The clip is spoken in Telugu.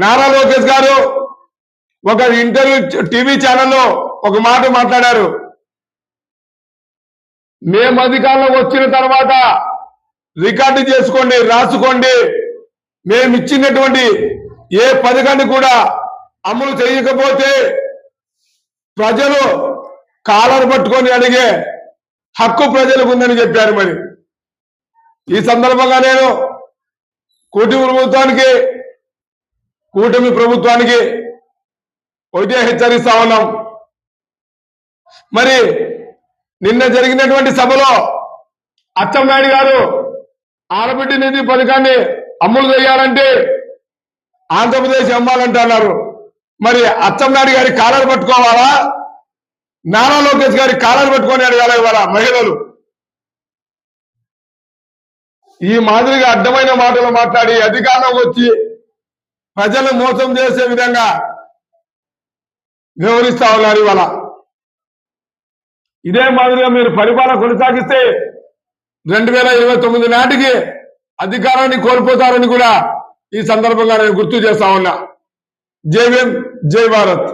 నారా లోకేష్ గారు ఒక ఇంటర్వ్యూ టీవీ ఛానల్లో ఒక మాట మాట్లాడారు. మేము అధికారంలో వచ్చిన తర్వాత రికార్డు చేసుకోండి రాసుకోండి. మేము ఇచ్చినటువంటి ఏ పథకాన్ని కూడా అమలు చేయకపోతే ప్రజలు కాలర్ పట్టుకొని అడిగే హక్కు ప్రజలకు ఉందని చెప్పారు మరి. ఈ సందర్భంగా నేను కుటుంబ ప్రభుత్వానికి కూటమి ప్రభుత్వానికి ఒకటే హెచ్చరిస్తా ఉన్నాం. మరి నిన్న జరిగినటువంటి సభలో అచ్చెన్నాయుడు గారు ఆడబిడ్డ నిధి పథకాన్ని అమలు చేయాలంటే ఆంధ్రప్రదేశ్ అమ్మాలంటున్నారు. మరి అచ్చెన్నాయుడు గారి కాలర్ పట్టుకోవాలా? నారా లోకేష్ గారి కాలర్ పట్టుకొని అడగాలి ఇవాళ మహిళలు? ఈ మాదిరిగా అడ్డమైన మాటలు మాట్లాడి అధికారంలోకి వచ్చి ప్రజలను మోసం చేసే విధంగా వివరిస్తా ఉన్నారు ఇవాళ. ఇదే మాదిరిగా మీరు పరిపాలన కొనసాగిస్తే రెండు వేల ఇరవై తొమ్మిది నాటికి అధికారాన్ని కోల్పోతారని కూడా ఈ సందర్భంగా నేను గుర్తు చేస్తా ఉన్నా. జై భీమ్ జై భారత్.